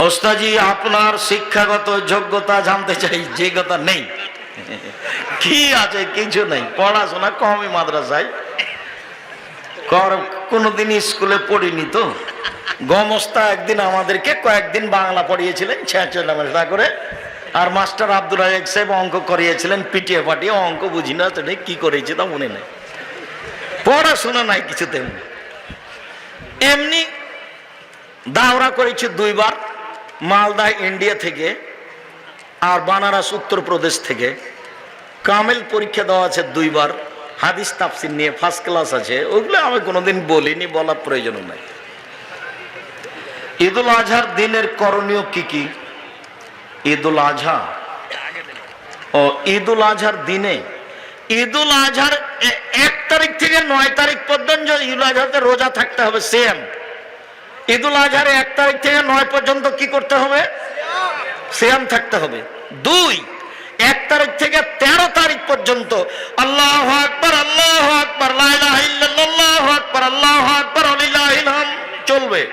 ওস্তাজি, আপনার শিক্ষাগত যোগ্যতা জানতে চাই, যে কথা নেই। কি আছে, কিছু নেই। পড়াশোনা কমই মাদ্রাসায়। কর, কোনোদিন স্কুলে পড়িনি তো। গমস্তা একদিন আমাদেরকে কয়েকদিন বাংলা পড়িয়েছিলেন ছেঁচা করে। আর মাস্টার আব্দুল রাজাক সাহেব অঙ্ক করিয়েছিলেন, পিটিয়ে পাটিয়ে অঙ্ক বুঝি না তো কি করেছে তা মনে নেই। পড়াশোনা নাই কিছু তেমনি এমনি দাওরা করেছি দুইবার। মালদা, ইন্ডিয়া থেকে আর বানারস উত্তরপ্রদেশ থেকে। কামেল পরীক্ষা দেওয়া আছে দুইবার। হাদিস, তাফসির নিয়ে ফার্স্ট ক্লাস আছে। ওগুলো আমি কোনোদিন বলিনি, বলার প্রয়োজন নাই। ঈদুল আজহার দিনের করণীয় কি কি? ঈদুল আজহা। ও, ঈদুল আজহার দিনে, ঈদুল আজহার এক তারিখ থেকে নয় তারিখ পর্যন্ত ঈদুল আজহাতে রোজা থাকতে হবে সেম ঈদুল আজহার এক তারিখ থেকে নয় পর্যন্ত কি করতে হবে? সিয়াম থাকতে হবে। দুই, এক তারিখ থেকে তেরো তারিখ পর্যন্ত আল্লাহ আকবর আল্লাহ আকবর আল্লাহ আকবর আল্লাহ আকবর আলিল্লাহিলহাম চলবে।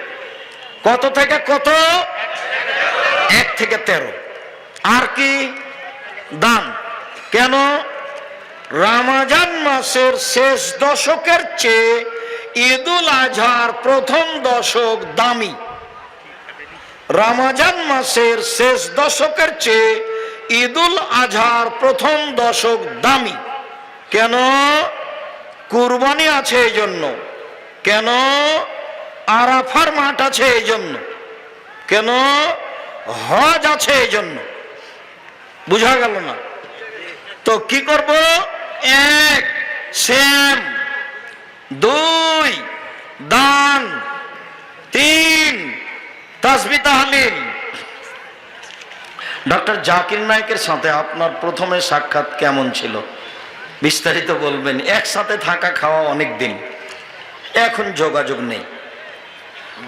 কত থেকে কত? এক থেকে তেরো। আর কি? দান। কেন? রামাজান মাসের শেষ দশকের চেয়ে ঈদুল আজহার প্রথম দশক দামি। রামাজান মাসের শেষ দশকের চেয়ে ঈদুল আজহার প্রথম দশক দামি। কেন? কুরবানি আছে এই জন্য কেন? আরাফার মাঠ আছে এই জন্য কেন? হজ আছে এই জন্য বুঝা গেল না? তো কি করব? এক শ্যাম দুই দান, তিন তাসবি তাহলিল। ডক্টর জাকির নায়কের সাথে আপনার প্রথমে সাক্ষাৎ কেমন ছিল? বিস্তারিত বলবেন। একসাথে থাকা খাওয়া অনেক দিন। এখন যোগাযোগ নেই।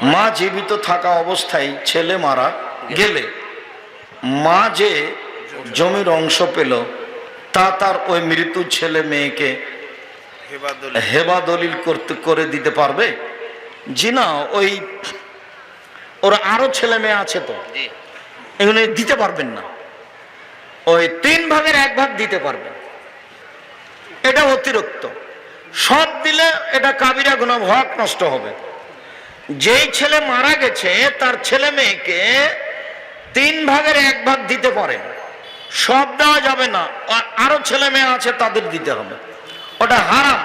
মা জীবিত থাকা অবস্থায় ছেলে মারা গেলে মা যে জমির অংশ পেল, তা তার ওই মৃত্যু ছেলে মেয়েকে হেবা দলিল করতে করে দিতে পারবে? জি না ওই ওর আরও ছেলে মেয়ে আছে তো। এগুলো দিতে পারবেন না। ওই তিন ভাগের এক ভাগ দিতে পারবেন। এটা অতিরিক্ত। সব দিলে এটা কাবিরা গুণা হক নষ্ট হবে। যেই ছেলে মারা গেছে তার ছেলে মেয়েকে তিন ভাগের এক ভাগ দিতে পারেন সব দেওয়া যাবে না। আরও ছেলে মেয়ে আছে তাদের দিতে হবে। ওটা হারাম।